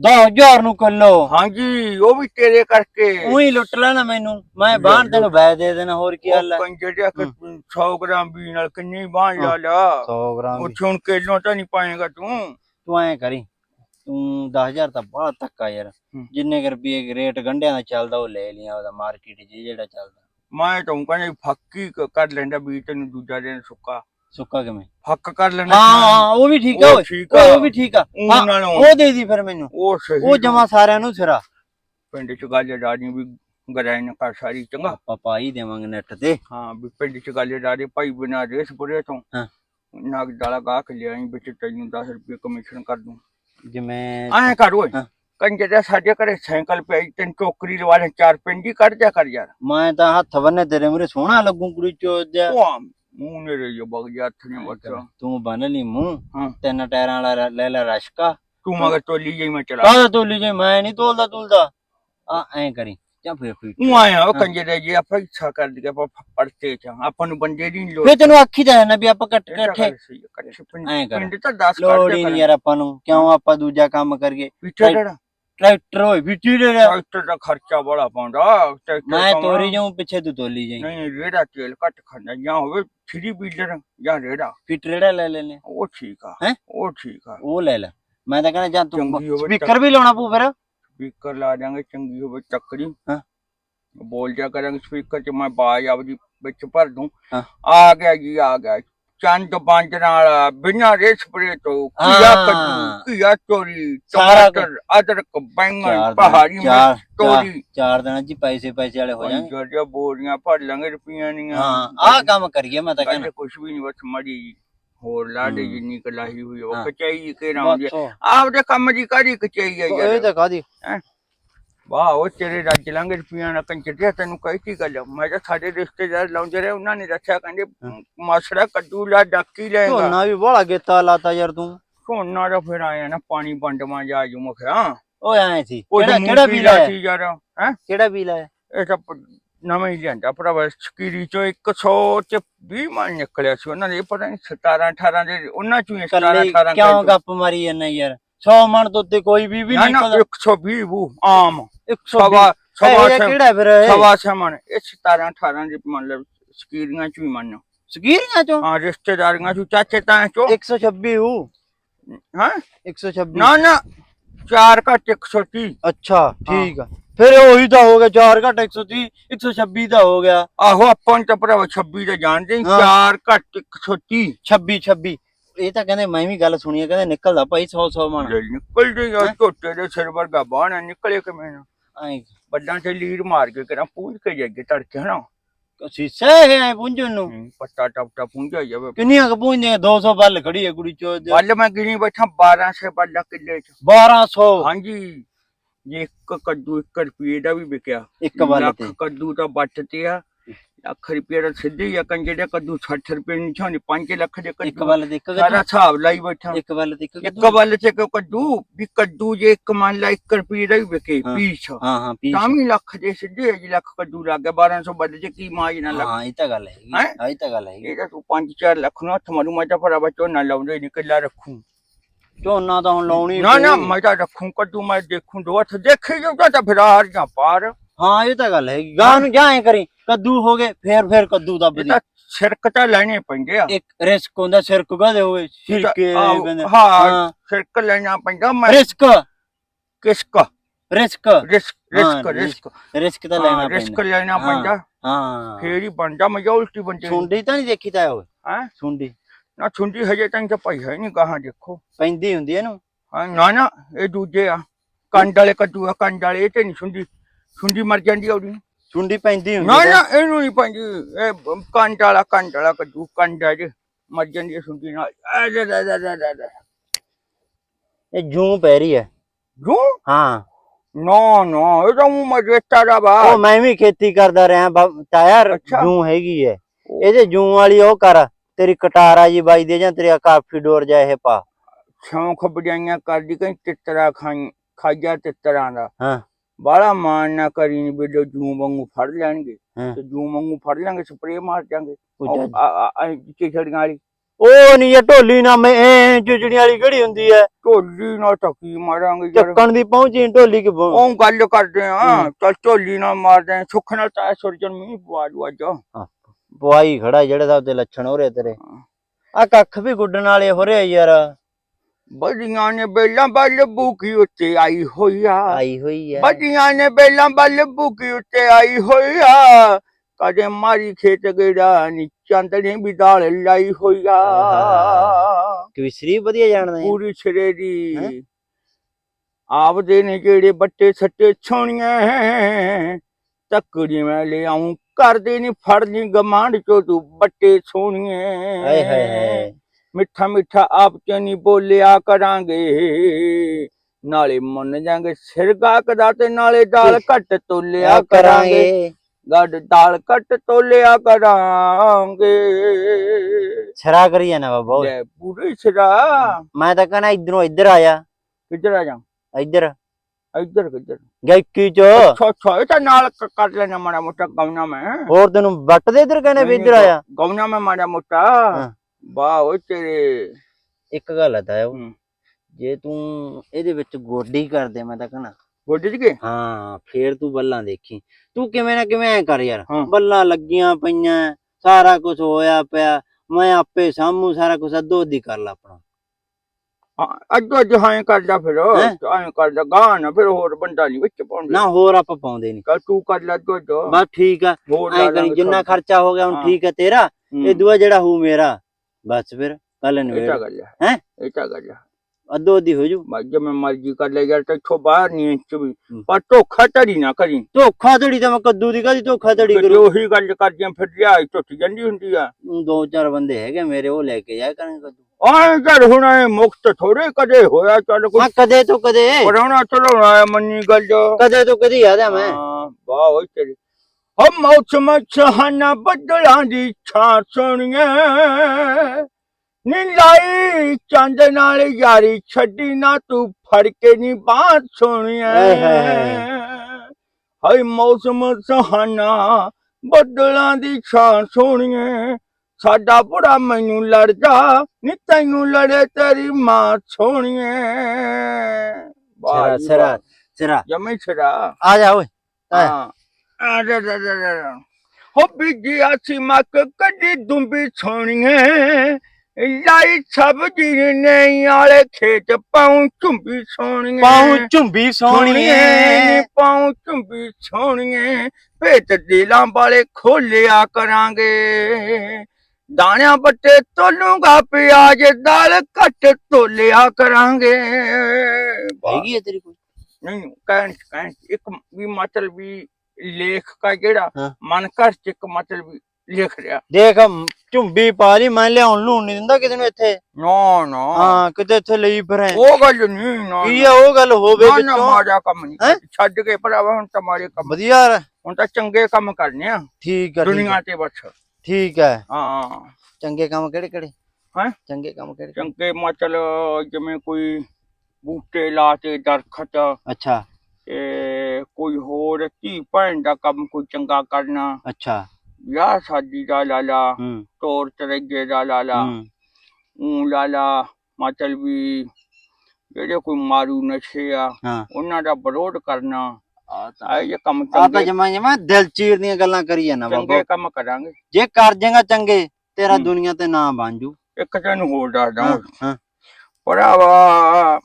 10000 ਨੂੰ ਕਿਲੋ। ਹਾਂਜੀ ਉਹ ਵੀ ਤੇਰੇ ਕਰਕੇ। ਉਹੀ ਲੁੱਟ ਲੈਣਾ ਮੈਨੂੰ। ਮੈਂ ਬਾਹਰ ਤੈਨੂੰ ਵੈ ਦੇ ਦੇਣਾ ਹੋਰ ਕੀ ਹਾਲ ਹੈ ਕੰਜੜਿਆ ਕਿ 100 ਗ੍ਰਾਮ ਵੀ ਨਾਲ ਕਿੰਨੀ ਬਾਣ ਲਾ ਲਾ। 100 ਗ੍ਰਾਮ ਉਹ ਵੀ। ਹੁਣ ਕਿਲੋ ਤਾਂ ਨਹੀਂ ਪਾਏਗਾ ਤੂੰ। ਤੂੰ ਐ ਕਰੀ। ਤੂੰ 10000 ਤਾਂ ਬੜਾ ਧੱਕਾ ਯਾਰ। ਹੂੰ। ਜਿੰਨੇ ਕੁ ਰੁਪਏ ਰੇਟ ਗੰਢਿਆਂ ਦਾ ਚੱਲਦਾ ਉਹ ਲੈ ਲਿਆ ਉਹਦਾ ਮਾਰਕੀਟ 'ਚ ਜਿਹੜਾ ਚੱਲਦਾ। ਮੈਂ ਤਾਂ ਕਹਿੰਦਾ ਫੱਕੀ ਕ- ਲੈਂਦਾ ਵੀ ਤੈਨੂੰ ਦੂਜਾ ਦਿਨ ਸੁੱਕਾ। ਸੁੱਕਾ ਕਿਵੇਂ? ਫੱਕ ਕਰ ਲੈਂਦਾ ਹਾਂ ਹਾਂ ਉਹ ਵੀ ਠੀਕ ਆ ਉਹ ਓਏ। ਠੀਕ ਆ। ਓਏ, ਉਹ ਵੀ ਠੀਕ ਆ। ਉਹ ਹਾਂ, ਨਾਲੋਂ ਉਹ ਦੇ ਦੀ ਫਿਰ ਮੈਨੂੰ। ਉਹ ਸਹੀ ਉਹ ਜਮਾ ਸਾਰਿਆਂ ਨੂੰ ਸਿਰਾ। ਪਿੰਡ ਚ ਗੱਲ ਡਾੜੀ ਵੀ ਗਰਾਈ ਨਾ ਕਰ ਸਾਰੀ ਚੰਗਾ? ਆਪਾਂ ਪਾਈ ਦੇਵਾਂਗੇ ਨੈਟ ਤੇ। ਹਾਂ ਵੀ ਪਿੰਡ ਚ ਗੱਲ ਡਾੜੀ ਭਾਈ ਬਿਨਾ ਰੇਸ ਬੁਰੇ ਤੋਂ। ਹਾਂ। ਨਾਗ ਦਾਲਾ ਗਾ ਕੇ ਲਿਆਈ ਵਿੱਚ ਤੈਨੂੰ 10 ਰੁਪਏ ਕਮਿਸ਼ਨ ਕਰ ਦੂੰ। ਜਿਵੇਂ ਐਂ ਕਰ ਓਏ। ਹਾਂ। ਕੰਜੇ ਦਾ ਸਾਡੇ ਘਰੇ ਸਾਈਕਲ ਪਈ ਤੈਨੂੰ ਟੋਕਰੀ ਲਵਾ ਲੈ ਚਾਰ ਪਿੰਡੀ ਕੱਢ ਜਾ ਕਰ ਯਾਰ। ਮੈਂ ਤਾਂ ਹੱਥ ਬੰਨੇ ਤੇਰੇ ਮੂਰੇ ਸੋਹਣਾ ਲੱਗੂ ਕੁੜੀ ਚੋਦਿਆ ਉਹ ਆ, ਮੂੰਹ ਨੇ ਰਹੀ ਬਗ ਜਾ ਹੱਥ ਨੇ ਬੱਚਾ ਤੂੰ ਬੰਨ ਲਈ ਮੂੰਹ ਹਾਂ। ਤਿੰਨ ਟਾਇਰਾਂ ਵਾਲਾ ਲੈ ਲੈ ਰਸ਼ਕਾ। ਤੂੰ ਮਗਰ ਤੋਲੀ ਜਾਈ ਮੈਂ ਚਲਾ ਕਾਹਦਾ ਤੋਲੀ ਜੇ ਮੈਂ ਨਹੀਂ ਤੋਲਦਾ ਤੁਲਦਾ। ਆ ਐਂ ਕਰੀ। ਜਾਂ ਫਿਰ ਫਿਰ ਉਹ ਆਇਆ ਉਹ ਕੰਜੇ ਦੇ ਜੇ ਆਪਾਂ ਇੱਛਾ ਕਰ ਦਿਆ ਆਪਾਂ ਪੜਤੇ ਚ ਆਪਾਂ ਨੂੰ ਬੰਦੇ ਦੀ ਨੀ ਲੋੜ। ਫੇ ਤੈਨੂੰ ਆਖੀ ਤਾਂ ਹੈ ਨਾ ਵੀ ਆਪਾਂ ਇਕੱਠ ਇਹ ਤਾਂ ਇਕੱਠੇ ਗੱਲ ਸਹੀ ਹੈ, ਇਕੱਠੇ ਪਿੰਡ ਐਂ ਕਰ। ਪਿੰਡ ਤਾਂ 10 ਲੋੜ ਹੀ ਨਹੀਂ ਯਾਰ ਆਪਾਂ ਨੂੰ। ਕਿਉਂ ਆਪਾਂ ਦੂਜਾ ਕੰਮ ਕਰੀਏ? ਪਿੱਛੇ ਜਿਹੜਾ ਟਰੈਕਟਰ ਹੋਏ ਵਿੱਚੀ ਦੇ ਟਰੈਕਟਰ ਦਾ ਖਰਚਾ ਬੜਾ ਪਾਉਂਦਾ ਮੈਂ ਪਾਉਣਾ- ਤੋਰੀ ਜਾਉਂ ਪਿੱਛੇ ਤੂੰ ਤੋਲੀ ਜਾਈ। ਨਹੀਂ ਰੇੜਾ ਤੇਲ ਘੱਟ ਖਾਂਦਾ ਜਾਂ ਹੋਵੇ ਥਰੀ ਵੀਲਰ ਜਾਂ ਰੇੜਾ। ਫਿਰ ਰੇੜਾ ਲੈ ਲੈਨੇ ਉਹ ਠੀਕ ਆ ਹੈਂ? ਉਹ ਠੀਕ ਆ। ਉਹ ਲੈ ਲੈ। ਮੈਂ ਤਾਂ ਕਹਿੰਦਾ ਜਾਂ ਤੂੰ ਸਪੀਕਰ ਵੀ ਲਾਉਣਾ ਪਊ ਫਿਰ। ਸਪੀਕਰ ਲਾ ਦਿਆਂਗੇ ਚੰਗੀ ਹੋਵੇ ਚੱਕਰੀ ਹਾਂ। ਬੋਲ ਜਾ ਕਰਾਂਗੇ ਸਪੀਕਰ ਚ ਮੈਂ ਬਾਜ ਆਪਦੀ ਵਿੱਚ ਭਰ ਦੂੰ। ਆ ਗਿਆ ਜੀ ਆ ਗਿਆ। ਚੰਦ ਪੰਜ ਨਾਲ ਬਿਨਾਂ ਰੇ ਸਪਰੇ ਤੋਂ ਕੀਆ। ਕੱਦੂ ਕੀਆ ਚੋਰੀ ਟਮਾਟਰ ਅਦਰਕ ਬੈਂਗਣ ਪਹਾੜੀ ਮਿਰਚ ਤੋਰੀ। ਚਾਰ ਦਿਨਾਂ ਹੀ ਪੈਸੇ ਪੈਸੇ ਵਾਲੇ ਹੋ ਜਾਣਗੇ। ਪੰਜਾਂ ਬੋਰੀਆਂ ਭਰ ਲਾਂਗੇ ਰੁਪਈਆਂ ਦੀਆਂ। ਹਾਂ ਆਹ ਕੰਮ ਕਰੀਏ ਮੈਂ ਤਾਂ ਕਹਿੰਦੇ। ਕੁਛ ਵੀ ਨਹੀਂ ਬਸ ਮੜੀ ਹੋਰ ਲਾੜੇ ਹੂੰ। ਜਿੰਨੀ ਕਲਾਹੀ ਹੋਈ ਉਹ। ਕਚਾਈ ਕੇ ਰਾਉਂਦੇ ਬਸ ਉਹ। ਆਪਦੇ ਕੰਮ ਦੀ ਕਾਹਦੀ ਕਚਾਈ ਆ ਇਹ ਯਾਰ? ਤਾਂ ਕਾਦੀ ਵਾਹ ਉਹ ਤੇਰੇ ਰੱਜ ਲਾਂਗੇ ਰੁਪਈਆਂ ਨਾਲ ਕੰਚੜਿਆ ਤੈਨੂੰ ਕਹੀ ਕੀ ਗੱਲ। ਆ? ਮੈਂ ਤਾਂ ਸਾਡੇ ਰਿਸ਼ਤੇਦਾਰ ਲਾਉਂਦੇ ਰਹੇ ਉਹਨਾਂ ਨੇ ਦੱਸਿਆ ਕਹਿੰਦੇ ਮਾਸੜਾ ਕੱਦੂ ਲਾ ਡਾਕੀ ਲੈਗਾ ਝੋਨਾ ਵੀ ਬੜਾ ਗੇਤਾ ਲਾਤਾ ਯਾਰ ਤੂੰ। ਝੋਨਾ ਦਾ ਫਿਰ ਆਇਆ ਨਾ ਪਾਣੀ ਵੰਡਵਾਂ ਜਾ ਜੂ ਮਖਿਆ। ਓਏ ਐ ਸੀ। ਉਹ ਕਿਹੜਾ ਕਿਹੜਾ ਵੀ ਲਾਇਆ ਸੀ ਯਾਰ ਹੈ? ਕਿਹੜਾ ਵੀ ਲਾਇਆ ਇਹ ਤਾਂ ਪ- ਨਵਾਂ ਹੀ ਲਿਆਂਦਾ ਭਰਾਵਾ ਸਕੀਰੀ ਚੋਂ 100 ਚ 20 ਮਣ ਨਿਕਲਿਆ ਸੀ ਉਹਨਾਂ ਦੇ ਇਹ ਪਤਾ ਨਹੀਂ 17 18 ਦੇ ਉਹਨਾਂ ਚੋਂ ਹੀ 17 ਕੱਲੇ 18 ਕਿਉਂ ਗੱਪ ਮਾਰੀ ਜਾਂਦਾ ਯਾਰ? 100 ਮਣ ਤੋਂ ਉੱਤੇ ਕੋਈ ਵੀ ਵੀ ਨਹੀਂ ਨਿਕਲਦਾ। 120 ਬੂ ਆਮ। 120 ਸਵਾ ਕਿਹੜਾ ਫਿਰ? ਸਵਾ ਸਮਨ ਇਹ 17 18 ਦੇ ਮਤਲਬ ਸਕੀਰੀਆਂ ਚ ਮੰਨ ਸਕੀਰੀਆਂ ਚੋਂ? ਹਾਂ ਰਿਸ਼ਤੇਦਾਰੀਆਂ ਚ ਚਾਚੇ ਤਾਂ ਚੋ। 126 ਹੂ? ਹਾਂ 126 ਨਾ ਨਾ ਚਾਰ ਘੱਟ 130 ਅੱਛਾ ਠੀਕ ਆ। ਫਿਰ ਉਹੀ ਤਾਂ ਹੋ ਗਿਆ 4 ਘੱਟ 130 126 ਦਾ ਹੋ ਗਿਆ। ਆਹੋ ਆਪਾਂ ਨੂੰ ਤਾਂ ਭਰਾਵਾ 26 ਦਾ ਜਾਣਦੇ ਹੀ ਹਾਂ। 4 ਘੱਟ 130 26 26 ਇਹ ਤਾਂ ਕਹਿੰਦੇ ਮੈਂ ਵੀ ਗੱਲ ਸੁਣੀ ਹੈ ਕਹਿੰਦੇ ਨਿਕਲਦਾ ਭਾਈ 100 100 ਮਣ। ਲੈ ਨਿਕਲ ਜੇ ਯਾਰ ਝੋਟੇ ਦੇ ਸਿਰ ਵਰਗਾ ਬਾਣਾ ਨਿਕਲੇ ਕਿਵੇਂ ਨਾ। ਐਂ ਵੱਡਾਂ ਤੇ ਲੀਰ ਮਾਰ ਕੇ ਕਰਾਂ ਪੂੰਝ ਕੇ ਜਾਈਏ ਤੜਕੇ ਹਨਾ? ਸੀਸਾ ਐ ਪੁੰਜਣ ਨੂੰ। ਹੂੰ, ਪੱਟਾ ਟਪਟਾ ਪੁੰਝਿਆ ਜਾਵੇ ਕਿੰਨੀਆਂ ਕੁ ਪੁੰਜਦੀਆਂ 200 ਬੱਲ ਖੜੀ ਹੈ ਕੁੜੀ ਚੋਦ ਬੱਲ ਮੈਂ ਗਿਣੀ ਬੈਠਾ 1200 ਬੱਲਾ ਕਿੱਲੇ ਚ। 1200 ਹਾਂਜੀ। ਜੇ ਇੱਕ ਕੱਦੂ 1 ਰੁਪਏ ਦਾ ਵੀ ਵਿਕਿਆ। ਇੱਕ ਬੱਲ ਲੱਖ ਤੇ। ਕੱਦੂ ਤਾਂ ਬੱਟ ਤੇ ਆ ਲੱਖ ਰੁਪਏ ਦਾ ਸਿੱਧੇ ਹੀ ਆ ਕੰਜੇ ਦੇ ਕੱਦੂ 60 ਰੁਪਏ ਨਹੀਂ ਛਾਣੀ 5 ਲੱਖ ਦੇ ਇੱਕ ਕੱਦੂ। ਬੱਲ ਤੇ ਇੱਕ ਸਾਰਾ ਹਿਸਾਬ ਲਾਈ ਬੈਠਾ। ਇੱਕ ਬੱਲ ਤੇ ਇੱਕ ਇੱਕ। ਬੱਲ ਚ ਕਿਉਂ ਕੱਦੂ ਵੀ ਕੱਦੂ ਜੇ ਇੱਕ ਮੰਨ ਲਾ 1 ਰੁਪਏ ਦਾ ਵੀ ਵਿਕੇ ਹਾਂ। ਪੀਸ। ਹਾਂ ਹਾਂ ਪੀਸ। ਤਾਂ ਵੀ ਲੱਖ ਦੇ ਸਿੱਧੇ ਜੀ ਲੱਖ ਕੱਦੂ ਲੱਗ ਗਿਆ 1200 ਬੱਲ ਚ ਕੀ ਮਾਜ ਨਾ ਲੱਗ ਹਾਂ ਇਹ ਤਾਂ ਗੱਲ ਹੈਂ? ਹਾਂ ਇਹ ਤਾਂ ਗੱਲ ਹੈਗੀ। ਇਹ ਤਾਂ ਤੂੰ 5-4 ਲੱਖ ਨੂੰ ਹੱਥ ਮਾਰੂ ਮੈਂ ਤਾਂ ਭਰਾਵਾ ਝੋਨਾ ਲਾਉਂਦੇ ਨਹੀਂ ਕਿੱਲਾ ਰੱਖੂ। ਝੋਨਾ ਤਾਂ ਹੁਣ ਲਾਉਣੀ ਨਾ ਨਾ ਪਊ। ਮੈਂ ਤਾਂ ਰੱਖੂ ਕੱਦੂ ਮੈਂ ਦੇਖੂ ਦੋ ਹੱਥ ਦੇਖੇ ਜਾਊਗਾ ਤਾਂ ਫਿਰ ਹਾਰ ਜਾਂ ਪਾਰ। ਹਾਂ ਇਹ ਤਾਂ ਗੱਲ ਹੈਗੀ ਗਾਂ ਨੂੰ ਜਾਂ ਐਂ ਕਰੀ ਕੱਦੂ ਹੋ ਗਏ ਫੇਰ ਫੇਰ ਕੱਦੂ ਇਹ ਦੱਬਦੀ ਤਾਂ ਸਿਰਕ ਤਾਂ ਲੈਣੇ ਪੈਂਦੇ ਆ। ਇੱਕ ਰਿਸਕ ਹੁੰਦਾ ਸਿਰ ਕੁਗਾ ਦੇ ਹੋਵੇ ਛਿਲਕੇ ਆਹੋ, ਕਹਿੰਦੇ ਹਾਂ ਹਾਂ। ਸਿਰਕ ਲੈਣਾ ਪੈਂਦਾ ਮੈਂ ਰਿਸਕ। ਕਿਸਕ। ਰਿਸਕ। ਰਿਸਕ ਰਿਸਕ ਹਾਂ, ਰਿਸਕ। ਰਿਸਕ ਤਾਂ ਲੈਣਾ ਰਿਸਕ ਪੈਂਦਾ। ਲੈਣਾ ਹਾਂ। ਪੈਂਦਾ। ਹਾਂ। ਫੇਰ ਹੀ ਬਣਦਾ ਮੈਜੋਰਟੀ ਬੰਦੇ ਨੂੰ। ਸੁੰਡੀ ਤਾਂ ਨਹੀਂ ਦੇਖੀ ਤਾਂ ਹੋਵੇ ਹੈਂ? ਸੁੰਡੀ। ਨਾ ਛੁੰਡੀ ਹਜੇ ਤੱਕ ਤਾਂ ਪਈ ਹੈ ਨਹੀਂ ਕਹਾਂ ਦੇਖੋ। ਪੈਂਦੀ ਹੁੰਦੀ ਇਹਨੂੰ? ਹਾਂ, ਨਾ ਨਾ ਇਹ ਦੂਜੇ ਆ। ਕੰਡ ਵਾਲੇ ਕੱਦੂ ਆ ਕੰਡ ਵਾਲੇ ਇਹ ਤੇ ਨਹੀਂ ਛੁੰਡੀ ਛੁੰਡੀ ਮਰ ਜਾਂਦੀ ਆ ਉਹਦੀ। ਸੁੰਡੀ ਪੈਂਦੀ ਹੁੰਦੀ ਨਾ। ਨਾ ਇਹਨੂੰ ਨਹੀਂ ਪੈਂਦੀ। ਇਹ ਕੰਡ ਵਾਲਾ ਕੰਡ ਵਾਲਾ ਕੱਦੂ ਕੰਡ ਆ ਜੇ ਮਰ ਜਾਂਦੀ ਆ ਛੁੰਡੀ ਨਾਲ। ਆ ਜਾ ਜਾ ਜਾ ਜਾ ਜਾ ਇਹ ਜੂੰ ਪੈ ਰਹੀ ਹੈ। ਜੂ? ਹਾਂ। ਨਾ ਨਾ ਇਹ ਤਾਂ ਮੂੰਹ ਮਜੇਤਾ ਦਾ ਬਾ ਉਹ ਮੈਂ ਵੀ ਖੇਤੀ ਕਰਦਾ ਰਿਹਾ ਤਾਇਆ। ਜੂੰ ਹੈਗੀ ਹੈ। ਇਹਦੇ ਜੂੰ ਵਾਲੀ ਉਹ ਕਰ। ਤੇਰੀ ਕਟਾਰਾ ਜੀ ਬਾਈ ਦੇ ਜਾਂ ਤੇਰੀ ਕਾਫੀ ਡੋਰ ਜਾ ਇਹ ਪਾ। ਸ਼ੌਂਖ ਬਜਾਈਆਂ ਕਰਦੀ ਕਈ ਤਿੱਤਰਾ ਖਾਈ ਖਾਜਾ ਤਿੱਤਰਾਂ ਦਾ। ਹਾਂ। ਬਾਲਾ ਮਾਨ ਨਾ ਕਰੀ ਨੀ ਵੀਡੀਓ ਜੂ ਵਾਂਗੂ ਫੜ ਲੈਣਗੇ। ਤੇ ਜੂ ਵਾਂਗੂ ਫੜ ਲਾਂਗੇ ਸਪਰੇ ਮਾਰ ਜਾਾਂਗੇ। ਚਿਛੜੀਆਂ ਵਾਲੀ। ਉਹ ਨਹੀਂ ਇਹ ਢੋਲੀ ਨਾ ਮੈਂ ਐ ਚੁਚੜੀ ਵਾਲੀ ਕਿਹੜੀ ਹੁੰਦੀ ਹੈ ਢੋਲੀ ਨਾਲ ਟੱਕੀ ਮਾਰਾਂਗੇ ਚੱਕਣ ਦੀ ਪਹੁੰਚੀ ਢੋਲੀ ਕਿ ਉਹ ਗੱਲ ਕਰਦੇ ਆ। ਚੱਲ ਢੋਲੀ ਨਾਲ ਮਾਰਦੇ ਸੁੱਖ ਨਾਲ ਤਾਂ ਸੁਰਜਨ ਮੀਂਹ ਪਵਾ ਦੂ ਅੱਜ। ਪਵਾਈ ਖੜਾ ਜਿਹੜੇ ਦਾ ਉੱਤੇ ਲੱਛਣ ਹੋ ਰਹੇ ਤੇਰੇ। ਆ ਕੱਖ ਵੀ ਗੁੱਡਣ ਵਾਲੇ ਹੋ ਰਹੇ ਯਾਰ। ਬੜੀਆਂ ਨੇ ਬੇਲਾਂ ਬੱਲ ਬੂਕੀ ਉੱਤੇ ਆਈ ਹੋਈ ਆ। ਆਈ ਹੋਈ ਹੈ ਬੱਡੀਆਂ ਨੇ ਬੇਲਾਂ ਬੱਲ ਬੂਕੀ ਉੱਤੇ ਆਈ ਹੋਈ ਆ। ਕਦੇ ਮਾਰੀ ਖੇਤ ਗੇੜਾ ਨੀ ਚੰਦਣੀ ਵੀ ਦਾਲ ਲਾਈ ਹੋਈ ਆ। ਕਵਿਸਰੀ ਵਧੀਆ ਜਾਣਦਾ ਪੂਰੀ ਹੈਂ? ਦੀ। ਆਪਦੇ ਨੇ ਜਿਹੜੇ ਬੱਟੇ ਸੱਟੇ ਛੋਣੀਆਂ ਤੱਕੜੀ ਮੈਂ ਲੈ ਆਉਂ ਕਰਦੇ ਨੀ ਫੜਨੀ ਗਮਾਂਡ ਚੋ ਤੂੰ ਬੱਟੇ ਸੋਹਣੀਏ। ਹਾਏ ਹਾਏ ਹਾਏ। ਮਿੱਠਾ ਮਿੱਠਾ ਆਪ ਚ ਨਹੀਂ ਬੋਲਿਆ ਕਰਾਂਗੇ? ਨਾਲੇ ਮੰਨ ਜਾਾਂਗੇ ਸਿਰ ਗਾਕਦਾ ਤੇ ਨਾਲੇ ਦਾਲ ਘੱਟ ਤੋਲਿਆ ਕਰਾਂਗੇ। ਗੱਡ ਦਾਲ ਘੱਟ ਤੋਲਿਆ ਕਰਾਂਗੇ। ਛਰਾ ਕਰੀ ਜਾਣਾ ਬਾਬਾ ਓਏ। ਲੈ ਪੂਰੀ ਸਿਰਾ ਮੈਂ ਤਾਂ ਕਹਣਾ ਇਧਰੋਂ ਇੱਧਰ ਆਇਆ ਕਿੱਧਰ ਆ ਜਾ? ਇੱਧਰ। ਇੱਧਰ ਕਿੱਧਰ? ਗਾਇਕੀ ਚ। ਅੱਛਾ ਅੱਛਾ ਇਹ ਤਾਂ ਨਾਲ ਕ- ਕਰ ਲੈਣਾ ਮਾੜਾ ਮੋਟਾ ਗਾਉਣਾ ਮੈਂ। ਹੋਰ ਤੈਨੂੰ ਵੱਟ ਦੇ ਇੱਧਰ ਕਹਿੰਦੇ ਵੀ ਇੱਧਰ ਆਇਆ। ਗਾਉਣਾ ਮੈਂ ਮਾੜਾ ਮੋਟਾ। ਹਾਂ। ਵਾਹ ਓਏ ਤੇਰੇ। ਇੱਕ ਗੱਲ ਹੈ ਤਾਇਆ। ਹੂੰ। ਜੇ ਤੂੰ ਇਹਦੇ ਵਿੱਚ ਗੋਡੀ ਕਰਦੇ ਮੈਂ ਤਾਂ ਕਹਣਾ ਗੋਡੇ ਚ ਗਏ? ਹਾਂ ਫੇਰ ਤੂੰ ਬੱਲਾਂ ਦੇਖੀ। ਤੂੰ ਕਿਵੇਂ ਨਾ ਕਿਵੇਂ ਐ ਕਰ ਯਾਰ। ਹਾਂ। ਬੱਲਾਂ ਲੱਗੀਆਂ ਪਈਆਂ ਸਾਰਾ ਕੁਝ ਹੋਇਆ ਪਿਆ। ਮੈਂ ਆਪੇ ਸਾਹਮੂ ਸਾਰਾ ਕੁਝ ਅੱਧੋ ਅੱਧੀ ਕਰ ਲਾ ਆਪਣਾ। ਅੱਜੋ ਅੱਜ ਹਾਂ ਕਰਦਾ ਫਿਰ ਹੈਂ? ਐਂ ਕਰਦਾ ਗਾਣਾ ਫਿਰ ਹੋਰ ਬੰਦਾ ਨਹੀਂ ਵਿੱਚ ਪਾਉਂਦਾ। ਨਾ ਹੋਰ ਆਪਾਂ ਪਾਉਂਦੇ ਨਹੀਂ। ਕਾ ਤੂੰ ਕਰ ਲੈ ਦੋ ਦੋ ਬਸ ਠੀਕ ਆ ਐ ਕਰੀ ਜਿੰਨਾ ਖਰਚ। ਹੋ ਗਿਆ ਹੁਣ ਹਾਂ। ਠੀਕ ਹੈ ਤੇਰਾ ਹੂੰ, ਇਹ ਦੂਆ ਜਿਹੜਾ ਹੋਊ ਮੇਰਾ ਬਸ ਫਿਰ ਕੱਲ ਇਹ ਨਵੇੜ ਤਾਂ ਗੱਲ ਹੈ ਹੈਂ? ਇਹ ਗੱਲ ਹੈ ਅੱਧੋ ਅੱਧੀ ਹੋ ਜੂ। ਮੈਂ ਜਿਵੇਂ ਮਰਜ਼ੀ ਕਰ ਲੈ ਯਾਰ ਤੇ ਬਾਹਰ ਨਹੀਂ ਇੰਚ ਵੀ। ਹੂੰ। ਪਰ ਧੋਖਾ ਧੜੀ ਨਾ ਕਰੀ। ਧੋਖਾ ਧੜੀ ਤਾਂ ਮੈਂ ਕੱਦੂ ਦੀ ਕਾਦੀ ਧੋਖਾ ਧੜੀ ਜੇ ਕਰੂ? ਉਹੀ ਗੱਲ ਕਰਦੀਆਂ ਫਿਰ ਲਿਆਈ ਟੁੱਟ ਜਾਂਦੀ ਹੁੰਦੀ ਆ। ਦੋ ਚਾਰ ਬੰਦੇ ਹੈਗੇ ਮੇਰੇ ਉਹ ਲੈ ਕੇ ਜਾਇਆ ਕਰਾਂਗੇ ਕੱਦੂ। ਆਏ ਕਰ ਹੁਣ ਮੁਕਤ ਥੋੜੇ ਕਦੇ ਹੋਇਆ ਚੱਲ ਕੋਈ ਮੈਂ ਕਦੇ ਤੋਂ ਕਦੇ। ਪਰਾਉਣਾ ਚਲਾਉਣਾ ਹੈ ਮੰਨੀ ਗੱਲ ਜੋ। ਕਦੇ ਤੋਂ ਕਦੀ ਆਦਾ ਮੈਂ। ਵਾਹ ਓਏ ਤੇਰੀ। ਹੋ ਮੌਸਮ ਸੁਹਾਨਾ ਬੱਦਲਾਂ ਦੀ ਛਾਂ ਸੋਣੀਏ। ਨੀ ਲਾਈ ਚੰਦ ਨਾਲ ਯਾਰੀ ਛੱਡੀ ਨਾ ਤੂੰ ਫੜ ਕੇ ਨੀ ਬਾਤ ਸੋਣੀਏ। ਹਾਏ ਮੌਸਮ ਸੁਹਾਨਾ ਬੱਦਲਾਂ ਦੀ ਛਾਂ ਸੋਣੀਏ। ਸਾਡਾ ਬੁੜਾ ਮੈਨੂੰ ਲੜ ਜਾ ਨੀ ਤੈਨੂੰ ਲੜੇ ਤੇਰੀ ਮਾਂ ਸੋਣੀਏ ਵਾਹ ਸਰਾ ਸਰਾ। ਸਰਾ ਜਮੇ ਛੜਾ ਆ ਜਾ ਓਏ ਹਾਂ। ਆ ਜਾ ਜਾ ਜਾ ਜਾ ਹੋ ਬਿਜ਼ੀ ਆਸੀ ਮੱਕ ਕੱਢੀ ਦੁੰਬੀ ਛੋਣੀਏ ਲਾਈ ਸਬਜੀ ਨਹੀਂ ਆਲੇ ਖੇਤ ਪਾਉ ਝੁੰਬੀ ਸੋਹਣੀਏ। ਪਾਉ ਝੁੰਬੀ ਸੋਹਣੀਏ। ਪਾਉ ਝੁੰਬੀ ਸੋਹਣੀਏ। ਭੇਤ ਦਿਲਾਂ ਵਾਲੇ ਖੋਲਿਆ ਕਰਾਂਗੇ। ਦਾਣਿਆਂ ਬੱਟੇ ਤੋਲੂਗਾ ਪਿਆਜ ਦਾਲ ਘੱਟ ਤੋਲਿਆ ਕਰਾਂਗੇ। ਹੈਗੀ ਹੈ ਤੇਰੀ ਕੋਈ? ਨਹੀਂ ਕਹਿਣ ਕਹਿਣ ਇੱਕ ਵੀ ਮਤਲਬ ਵੀ ਲੇਖ ਕਾ ਜਿਹੜਾ ਹਾਂ। ਮਨ ਘਰ ਚ ਇੱਕ ਮਤਲਬ ਵੀ ਲਿਖ ਰਿਹਾ। ਦੇਖ ਝੁੰਬੀ ਪਾ ਲਈ ਮੈਂ ਲਿਆਉਣ ਲੂਣ ਨਹੀਂ ਦਿੰਦਾ ਕਿਸੇ ਨੂੰ ਇੱਥੇ। ਨਾ ਨਾ। ਹਾਂ ਕਿਤੇ ਇੱਥੇ ਲਈ ਫਿਰੇ। ਉਹ ਗੱਲ ਨਹੀਂ ਨਾ ਕੀ ਆ ਉਹ ਗੱਲ ਹੋਵੇ ਨਾ ਨਾ ਵਿੱਚੋਂ? ਮਾੜਾ ਕੰਮ ਨਹੀਂ? ਛੱਡ ਕੇ ਭਰਾਵਾ ਹੁਣ ਤਾਂ ਮਾੜੇ ਕੰਮ। ਵਧੀਆ ਹੁਣ ਤਾਂ ਚੰਗੇ ਕੰਮ ਕਰਨੇ ਆ। ਠੀਕ ਆ ਠੀਕ ਦੁਨੀਆ ਤੇ ਬਸ। ਠੀਕ ਹੈ। ਹਾਂ ਚੰਗੇ ਕੰਮ ਕਿਹੜੇ ਕਿਹੜੇ? ਹੈਂ? ਚੰਗੇ ਕੰਮ ਕਿਹੜੇ? ਚੰਗੇ ਮਤਲ ਜਿਵੇਂ ਕੋਈ ਬੂਟੇ ਲਾ ਤੇ ਦਰਖਤ ਅੱਛਾ। ਤੇ ਕੋਈ ਹੋਰ ਧੀ ਭੈਣ ਦਾ ਕੰਮ ਕੋਈ ਚੰਗਾ ਕਰਨਾ। ਅੱਛਾ। ਵਿਆਹ ਸ਼ਾਦੀ ਦਾ ਲਾਲਾ ਤੋਰ ਤਰੱਗੇ ਦਾ ਲਾਲਾ ਹੂੰ। ਊਂ ਲਾਲਾ ਮਤਲਬ ਵੀ ਜਿਹੜੇ ਕੋਈ ਮਾਰੂ ਨਸ਼ੇ ਆ ਉਹਨਾਂ ਦਾ ਵਿਰੋਧ ਕਰਨਾ। ਆ ਤਾਂ ਇਹ ਕੰਮ ਆ ਤਾਂ ਚੰਗੇ ਜਮਾ ਜਮਾ ਦਿਲ ਚੀਰ ਦੀਆਂ ਗੱਲਾਂ ਕਰੀ ਜਾਂਦਾ ਬਾਬਾ। ਚੰਗੇ ਕੰਮ ਕਰਾਂਗੇ। ਜੇ ਕਰ ਜਾਏਗਾ ਚੰਗੇ ਤੇਰਾ ਹੂੰ। ਦੁਨੀਆ ਤੇ ਨਾਂ ਬਣ ਜੂ। ਇੱਕ ਤੈਨੂੰ ਹੋਰ ਦੱਸਦਾ ਹਾਂ ਹਾਂ। ਭਰਾਵਾ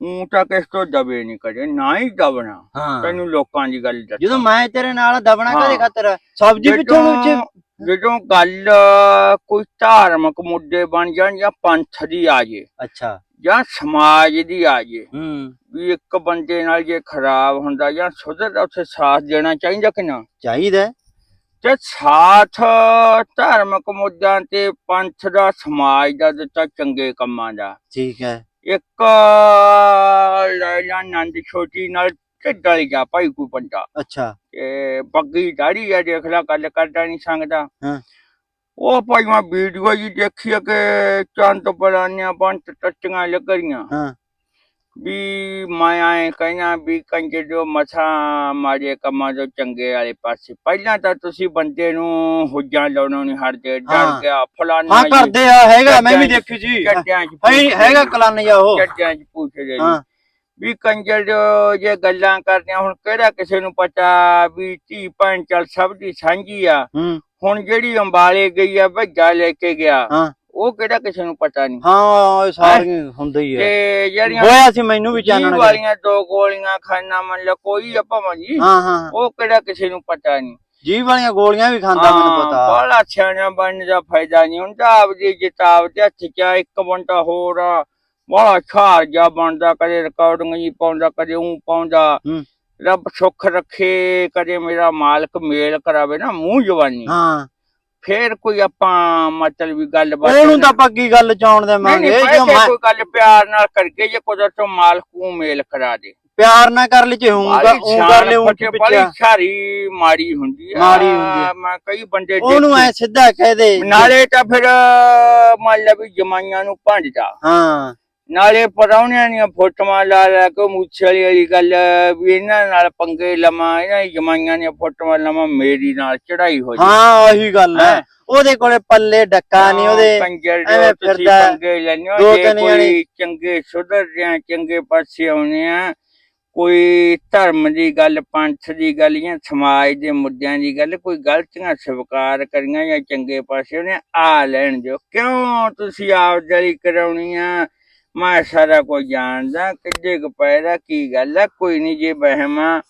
ਊਂ ਤਾਂ ਕਿਸ ਤੋਂ ਦਬੇ ਨਹੀਂ ਕਰੇ ਨਾ ਹੀ ਦਬਣਾ। ਹਾਂ। ਤੈਨੂੰ ਲੋਕਾਂ ਦੀ ਗੱਲ ਦੱਸ। ਜਦੋਂ ਮੈਂ ਤੇਰੇ ਨਾਲ ਦਬਣਾ ਹਾਂ। ਕਦੇ ਖਾਤਰ? ਸਬਜੀ ਪਿੱਛੋਂ ਜਦੋਂ ਗੱਲ ਕੋਈ ਧਾਰਮਿਕ ਮੁੱਦੇ ਬਣ ਜਾਣ ਜਾਂ ਪੰਥ ਦੀ ਆ ਜੇ। ਅੱਛਾ। ਜਾਂ ਸਮਾਜ ਦੀ ਆ ਜੇ ਹੂੰ। ਵੀ ਇੱਕ ਬੰਦੇ ਨਾਲ ਜੇ ਖਰਾਬ ਹੁੰਦਾ ਜਾਂ ਸੁਧਰਦਾ ਉੱਥੇ ਸਾਥ ਦੇਣਾ ਚਾਹੀਦਾ ਕਿ ਨਾ? ਚਾਹੀਦਾ ਤੇ ਸਾਥ ਧਾਰਮਿਕ ਮੁੱਦਿਆਂ ਤੇ ਪੰਥ ਦਾ ਸਮਾਜ ਦਾ ਦਿੱਤਾ ਚੰਗੇ ਕੰਮਾਂ ਦਾ। ਠੀਕ ਹੈ। ਇੱਕ ਲੈਲਾ ਨੰਦ ਛੋਟੀ ਨਾਲ ਢੱਡਲ ਗਿਆ ਭਾਈ ਕੋਈ ਬੰਦਾ। ਅੱਛਾ। ਤੇ ਬੱਗੀ ਦਾੜੀ ਆ ਦੇਖ ਲਾ ਗੱਲ ਕਰਦਾ ਨਹੀਂ ਸੰਗਦਾ। ਹਾਂ। ਉਹ ਭਾਈ ਮੈਂ ਵੀਡੀਓ ਜੀ ਦੇਖੀ ਆ ਕਿ ਚੰਦ ਬਲਾਨਿਆਂ ਬੰਤ ਟੱਟੀਆਂ ਲੱਗਰੀਆਂ ਹਾਂ। ਵੀ ਮੈਂ ਆਏ ਕਹਿਣਾ ਵੀ ਕੰਜੇ ਜੋ ਮਥਾ ਮਾਰੇ ਕੰਮਾਂ ਜੋ ਚੰਗੇ ਵਾਲੇ ਪਾਸੇ ਪਹਿਲਾਂ ਤਾਂ ਤੁਸੀਂ ਬੰਦੇ ਨੂੰ ਹੁੱਜਾਂ ਲਾਉਣੋਂ ਨਹੀਂ ਹਟਦੇ ਡਰ। ਗਿਆ ਫਲਾਨਾ ਹਾਂ ਕਰਦੇ ਆ ਹੈਗਾ ਮੈਂ ਵੀ ਦੇਖੀ ਜੀ। ਹੈਗਾ ਕਲਾਨੀਆ ਉਹ। ਚੱਡਿਆਂ ਚ ਪੁੱਛਦੇ ਜੀ। ਵੀ ਕੰਜਰ ਜੋ ਜੇ ਗੱਲਾਂ ਕਰਦੇ ਹੁਣ ਕਿਹੜਾ ਕਿਸੇ ਨੂੰ ਪਤਾ ਵੀ ਧੀ ਭੈਣ ਚੱਲ ਸਭ ਦੀ ਸਾਂਝੀ ਆ। ਹੁਣ ਜਿਹੜੀ ਅੰਬਾਲੇ ਗਈ ਆ ਭੱਜਾ ਲੈ ਕੇ ਗਿਆ ਹਾਂ। ਉਹ ਕਿਹੜਾ ਕਿਸੇ ਨੂੰ ਪਤਾ ਨਹੀਂ। ਹਾਂ ਇਹ ਸਾਰੀਆਂ ਹੁੰਦਾ ਹੀ ਹੈ ਤੇ ਜਿਹੜੀਆਂ ਹੋਇਆ ਸੀ ਮੈਨੂੰ ਵੀ ਕਰੇ। ਵਾਲੀਆਂ ਦੋ ਗੋਲੀਆਂ ਖਾਣਾ ਮੰਨ ਲਓ ਕੋਈ ਆ ਭਾਵੇਂ ਜੀ ਹਾਂ ਹਾਂ। ਉਹ ਕਿਹੜਾ ਕਿਸੇ ਨੂੰ ਪਤਾ ਨਹੀਂ। ਜੀਵ ਵਾਲੀਆਂ ਗੋਲੀਆਂ ਵੀ ਖਾਂਦਾ ਮੈਨੂੰ ਪਤਾ। ਬਾਲਾ ਸਿਆਣਾ ਬਣਨ ਦਾ ਫਾਇਦਾ ਨਹੀਂ। ਹੁੰਦਾ ਆਪਦੀ ਜਿਤਾਬ ਦੇ ਹੱਥ ਚ ਇੱਕ ਬੰਦਾ ਹੋਰ ਬਾਲਾ ਛਾਰ ਜਾ ਬਣਦਾ ਕਦੇ ਰਿਕਾਰਡਿੰਗ ਜੀ ਪਾਉਂਦਾ ਕਦੇ ਉਹ ਪਾਉਂਦਾ। ਰੱਬ ਸੁੱਖ ਰੱਖੇ ਕਦੇ ਮੇਰਾ ਮਾਲਕ ਮੇਲ ਕਰਾਵੇ ਨਾ ਮੂੰਹ ਜਵਾਨੀ। ਹਾਂ। ਫੇਰ ਕੋਈ ਆਪਾਂ ਮਤਲਬ ਵੀ ਗੱਲਬਾਤ ਉਹਨੂੰ ਤਾਂ ਆਪਾਂ ਕੀ ਗੱਲ ਚਾਉਣ ਦੇਵਾਂਗੇ ਜੋ ਕੋਈ ਗੱਲ ਪਿਆਰ ਨਾਲ ਕਰਕੇ ਜੇ ਕੁਦਰਤ ਤੋਂ ਮਾਲਕ ਨੂੰ ਮੇਲ ਕਰਾ ਦੇ। ਪਿਆਰ ਨਾ ਕਰ ਲਈ ਚਾਹੂੰਗਾ ਬਾਹਲੀ ਉਹ ਕਰ ਤੇ ਬਾਹਲੀ ਪਿੱਛੇ। ਸਾਰੀ ਮਾੜੀ ਹੁੰਦੀ ਆ। ਮਾੜੀ ਹੁੰਦੀ ਆ। ਮੈਂ ਕਈ ਬੰਦੇ ਉਹਨੂੰ ਐ ਸਿੱਧਾ ਕਹਿ ਦੇ। ਨਾਲੇ ਤਾਂ ਫਿਰ ਮੰਨ ਲਾ ਵੀ ਜਮਾਈਆਂ ਨੂੰ ਭੰਡਦਾ। ਹਾਂ। ਨਾਲੇ ਪਰੌਣਿਆਂ ਦੀਆਂ ਫੋਟੋਆਂ ਲਾ ਲਾ ਕੇ ਮੂਛੇ ਵਾਲੀ ਵਾਲੀ ਗੱਲ ਵੀ ਇਹਨਾਂ ਨਾਲ ਪੰਗੇ ਲਵਾਂ ਇਹਨਾਂ ਦੀ ਜਮਾਈਆਂ ਦੀਆਂ ਫੋਟੋਆਂ ਲਵਾਂ ਮੇਰੀ ਨਾਲ ਚੜਾਈ ਹੋ ਜਾਏ ਹਾਂ ਉਹੀ ਗੱਲ ਹੈ। ਉਹਦੇ ਕੋਲੇ ਪੱਲੇ ਡੱਕਾ ਨਹੀਂ ਉਹਦੇ। ਕੰਜਰ ਜੋ ਤੁਸੀਂ। ਪੰਗੇ ਲੈਣੇ ਹੋ ਜੇ ਕੋਈ ਚੰਗੇ ਸੁਧਰਦੇ ਆ ਚੰਗੇ ਪਾਸੇ ਆਉਣੇ ਆ ਕੋਈ ਧਰਮ ਦੀ ਗੱਲ ਪੰਥ ਦੀ ਗੱਲ ਜਾਂ ਸਮਾਜ ਦੇ ਮੁੱਦਿਆਂ ਦੀ ਗੱਲ ਕੋਈ ਗਲਤੀਆਂ ਸਵੀਕਾਰ ਕਰੀਆਂ ਜਾਂ ਚੰਗੇ ਪਾਸੇ ਉਹਨੇ ਆ ਲੈਣ ਦਿਓ। ਕਿਉਂ ਤੁਸੀਂ ਆਪ ਜਲੀ ਕਰਾਉਣੀ ਆ? ਮੈਂ ਸਾਰਾ ਕੁਝ ਜਾਣਦਾ ਕਿੱਡੇ ਕੁ ਪੈਰਾ ਕੀ ਗੱਲ ਆ? ਕੋਈ ਨਹੀਂ ਜੇ ਬਹਿਮਾ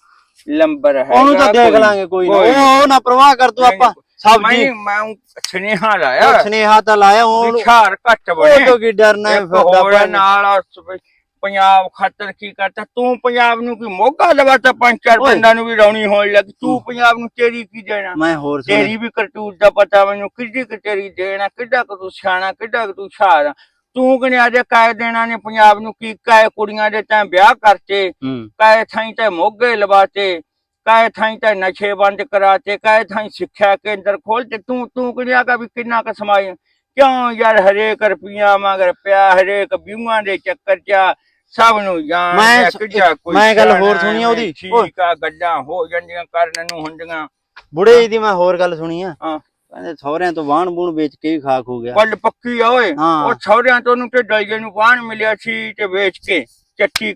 ਲੰਬਰ ਹੈ ਉਹਨੂੰ ਤਾਂ ਦੇਖ ਲਾਂਗੇ ਕੋਈ ਨਾ। ਉਹ ਉਹ ਨਾ ਪ੍ਰਵਾਹ ਕਰ ਤੂੰ ਆਪਾਂ ਸਬਜੀ। ਮੈਂ ਮੈਂ ਸੁਨੇਹਾ ਲਾਇਆ। ਉਹ ਸੁਨੇਹਾ ਤਾਂ ਲਾਇਆ ਉਹਨੂੰ ਵਿਚਾਰ ਘੱਟ ਉਹ ਬਣੇ ਤੋਂ ਕੀ ਡਰਨਾ ਹੈ ਫਿਰਦਾ। ਨਾਲ ਪੰਜਾਬ ਖਾਤਰ ਕੀ ਕਰਤਾ? ਤੂੰ ਪੰਜਾਬ ਨੂੰ ਕੀ ਮੋਗਾ ਲਵਾਤਾ ਪੰਜ ਚਾਰ। ਪਿੰਡਾਂ ਨੂੰ ਵੀ ਰੌਣੀ ਹੋਣ ਲੱਗ। ਤੂੰ ਪੰਜਾਬ ਨੂੰ ਤੇਰੀ ਕੀ ਦੇਣਾ? ਮੈਂ ਹੋਰ ਤੇਰੀ ਵੀ ਕਰਤੂਤ ਦਾ ਪਤਾ ਮੈਨੂੰ ਕਿੱਡੀ ਕੁ ਤੇਰੀ ਦੇਣਾ ਕਿੱਡਾ ਕੁ ਤੂੰ ਸਿਆਣਾ ਕਿੱਡਾ ਕੁ ਤੂੰ ਆ। ਤੂੰ ਕਿਨੇ ਅਜੇ ਕਾਇ ਦੇਣਾ ਨੇ ਪੰਜਾਬ ਨੂੰ ਕੀ ਕਾਇ ਕੁੜੀਆਂ ਦੇ ਤਾਂ ਵਿਆਹ ਕਰਤੇ ਕਾਇ ਥਾਈਂ ਤੇ ਮੋਗੇ ਲਵਾਤੇ ਕਾਇ ਥਾਈਂ ਤੇ ਨਸ਼ੇ ਬੰਦ ਕਰਾਤੇ ਕਾਇ ਥਾਈਂ ਸਿੱਖਿਆ ਕੇਂਦਰ ਖੋਲਤੇ। ਤੂੰ ਤੂੰ ਕਿਨੇ ਆਗਾ ਵੀ ਕਿੰਨਾ ਕ ਸਮਾਈ ਕਿਉਂ ਯਾਰ ਹਰੇਕ ਰੁਪਈਆ ਮਗਰ ਪਿਆ ਹਰੇਕ ਵਿਊਆਂ ਦੇ ਚੱਕਰ ਚ ਸਭ ਨੂੰ ਜਾਣ ਮੈਂ ਗੱਲ ਹੋਰ ਸੁਣੀ ਆ ਉਹਦੀ। ਠੀਕ ਆ ਗੱਲਾਂ ਹੋ ਜਾਂਦੀਆਂ ਕਰਨ ਨੂੰ ਹੁੰਦੀਆਂ। ਬੁੜੇ ਦੀ ਮੈਂ ਹੋਰ ਗੱਲ ਸੁਣੀ ਆ। ਕਹਿੰਦੇ ਸਹੁਰਿਆਂ ਤੋਂ ਵਾਹਣ ਬੂਣ ਵੇਚ ਕੇ ਹੀ ਖਾਕ ਹੋ ਗਿਆ। ਗੱਲ ਪੱਕੀ ਆ ਓਏ। ਹਾਂ। ਉਹ ਸਹੁਰਿਆਂ ਤੋਂ ਨੂੰ ਤੇ ਡਲਗੇ ਨੂੰ ਬਾਣ ਮਿਲਿਆ ਸੀ ਤੇ ਵੇਚ ਕੇ ਚੱਟੀ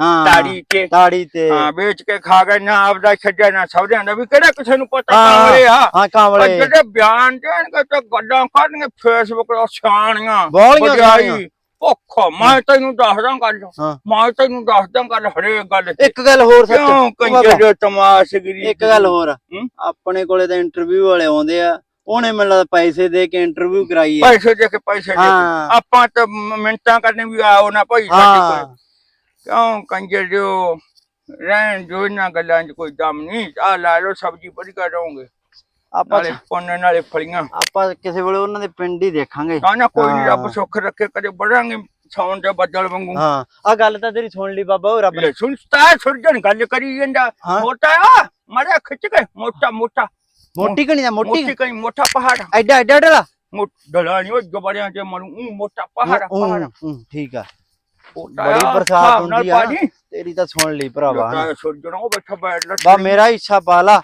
ਹਾਂ। ਤਾੜੀ ਤੇ। ਤਾੜੀ ਤੇ। ਹਾਂ ਵੇਚ ਕੇ ਖਾ ਗਏ ਨਾ ਆਪਦਾ ਛੱਡਿਆ ਨਾ ਸਹੁਰਿਆਂ ਦਾ। ਵੀ ਕਿਹੜਾ ਕਿਸੇ ਨੂੰ ਪਤਾ ਹਾਂ। ਆ? ਹਾਂ ਕਾਂਵਲੇ ਜਿਹੜੇ ਬਿਆਨ ਦੇਣਗੇ ਤੇ ਗੱਲਾਂ ਕਰਨਗੇ ਫੇਸਬੁੱਕ ਤੇ ਸਿਆਣੀਆਂ। ਬੋਲੀਆਂ ਵਡਿਆਈ ਭੁੱਖ ਮੈਂ ਤੈਨੂੰ ਦੱਸਦਾ ਗੱਲ। ਹਾਂ। ਮੈਂ ਤੈਨੂੰ ਦੱਸਦਾ ਗੱਲ ਹਰੇਕ ਗੱਲ ਤੇ। ਇੱਕ ਗੱਲ ਹੋਰ ਸੱਚ। ਕਿਉਂ ਕੰਜਰ ਤਮਾਸ਼ਗਰੀ ਇੱਕ ਗੱਲ ਹੋਰ। ਹੂੰ? ਆਪਣੇ ਕੋਲੇ ਤਾਂ ਇੰਟਰਵਿਊ ਵਾਲੇ ਆਉਂਦੇ ਆ। ਉਹਨੇ ਮੈਨੂੰ ਲੱਗਦਾ ਪੈਸੇ ਦੇ ਕੇ ਇੰਟਰਵਿਊ ਕਰਾਈ ਹੈ ਪੈਸੇ ਦੇ ਕੇ ਪੈਸੇ ਦੇ ਕੇ। ਆਪਾਂ ਤਾਂ ਮ- ਮਿੰਟਾਂ ਕਰਨੇ ਵੀ ਆਓ ਨਾ ਭਾਈ ਸਾਡੇ ਕੋਲ। ਹਾਂ ਕਿਉਂ ਕੰਜਰ ਜੋ ਰਹਿਣ ਜੋ ਇਹਨਾਂ ਗੱਲਾਂ 'ਚ ਕੋਈ ਦਮ ਨਹੀਂ। ਆ ਲਾ ਲਓ ਸਬਜ਼ੀ ਬੜੀ ਕਰ ਰਹੋਗੇ ਆਪਾਂ ਨਾਲੇ ਪੁੰਨ ਨਾਲੇ ਫਲੀਆਂ। ਆਪਾਂ ਕਿਸੇ ਵੇਲੇ ਉਹਨਾਂ ਦੇ ਪਿੰਡ ਹੀ ਦੇਖਾਂਗੇ। ਨਾ ਨਾ ਕੋਈ ਨਹੀਂ ਰੱਬ ਹਾਂ। ਸੁੱਖ ਰੱਖੇ ਕਦੇ ਬੜਾਂਗੇ ਸੌਣ ਦੇ ਬੱਦਲ ਵਾਂਗੂ। ਹਾਂ। ਆ ਗੱਲ ਤਾਂ ਤੇਰੀ ਸੁਣ ਲਈ ਬਾਬਾ ਉਹ ਰੱਬ ਨੇ। ਲੈ ਸੁਣਤਾ ਸੁਰਜਣ ਗੱਲ ਕਰੀ ਜਾਂਦਾ। ਹਾਂ। ਮੋਟਾ ਆ ਮਾਰੇ ਖਿੱਚ ਕੇ ਮੋਟਾ ਮੋਟਾ। ਮੋਟੀ ਕਣੀ ਦਾ ਮੋਟੀ ਮੋਟੀ ਕਈ ਮੋਟਾ ਪਹਾੜ ਐਡਾ ਐਡਾ ਡਲਾ ਮੋਟਾ ਨਹੀਂ ਉਹ ਜਬੜਿਆਂ ਤੇ ਮਰੂ ਊਂ ਮੋਟਾ ਪਹਾੜ ਪਹਾੜ ਠੀਕ ਆ ਬੜੀ ਬਰਸਾਤ ਨਾਲ ਹੁੰਦੀ ਆ। ਤੇਰੀ ਤਾਂ ਸੁਣ ਲਈ ਭਰਾਵਾ ਉਹ ਬੈਠਾ ਬੈਠ ਬਾ ਮੇਰਾ ਹਿੱਸਾ ਪਾਲਾ